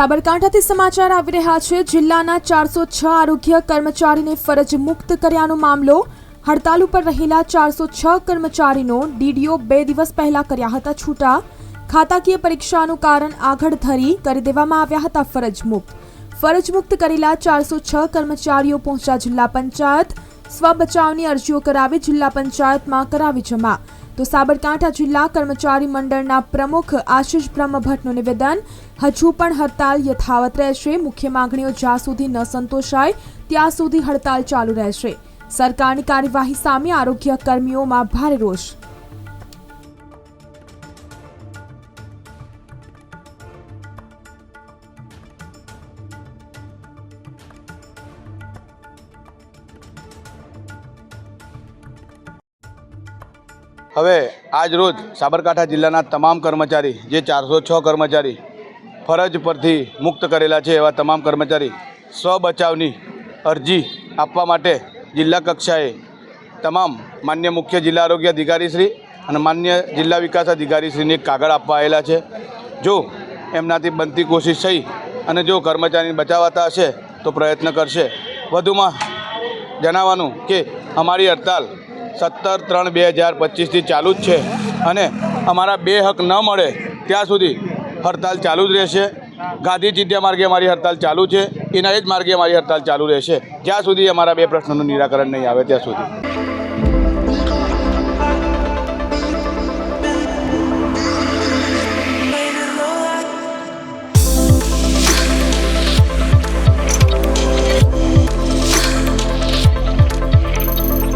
સાબરકાંઠાથી સમાચાર આવી રહ્યા છે. જિલ્લાના ચારસો છ આરોગ્ય કર્મચારીને ફરજ મુક્ત કર્યાનો મામલો. હડતાલ ઉપર રહેલા ચારસો છ કર્મચારીનો ડીડીઓ બે દિવસ પહેલા કર્યા હતા છૂટા. ખાતાકીય પરીક્ષાનું કારણ આગળ ધરી કરી દેવામાં આવ્યા હતા ફરજ મુક્ત. ફરજ મુક્ત કરેલા ચારસો છ કર્મચારીઓ પહોંચ્યા જિલ્લા પંચાયત. સ્વ બચાવની અરજીઓ કરાવી જિલ્લા પંચાયતમાં કરાવી જમા. તો સાબરકાંઠા જિલ્લા કર્મચારી મંડળના પ્રમુખ આશીષ બ્રહ્મભટ્ટનું નિવેદન, હજુ પણ હડતાલ યથાવત રહેશે. મુખ્ય માંગણીઓ જ્યાં સુધી ન સંતોષાય, ત્યાં સુધી હડતાલ ચાલુ રહેશે. સરકારની કાર્યવાહી સામે આરોગ્ય કર્મીઓમાં ભારે રોષ. હવે આજ રોજ સાબરકાંઠા જિલ્લાના તમામ કર્મચારી, જે ચારસો છ કર્મચારી ફરજ પરથી મુક્ત કરેલા છે એવા તમામ કર્મચારી સ્વ બચાવની અરજી આપવા માટે જિલ્લા કક્ષાએ તમામ માન્ય મુખ્ય જિલ્લા આરોગ્ય અધિકારીશ્રી અને માન્ય જિલ્લા વિકાસ અધિકારીશ્રીને કાગળ આપવા આવેલા છે. જો એમનાથી બનતી કોશિશ થઈ અને જો કર્મચારીને બચાવાતા હશે તો પ્રયત્ન કરશે. વધુમાં જણાવવાનું કે અમારી હડતાલ સત્તર ત્રણ બે હજાર પચીસથી ચાલુ જ છે. અને અમારા બે હક ન મળે ત્યાં સુધી હડતાલ ચાલુ જ રહેશે. ગાંધી ચિંત્યા માર્ગે અમારી હડતાલ ચાલુ છે. એના એ જ માર્ગે અમારી હડતાલ ચાલુ રહેશે. જ્યાં સુધી અમારા બે પ્રશ્નોનું નિરાકરણ નહીં આવે ત્યાં સુધી.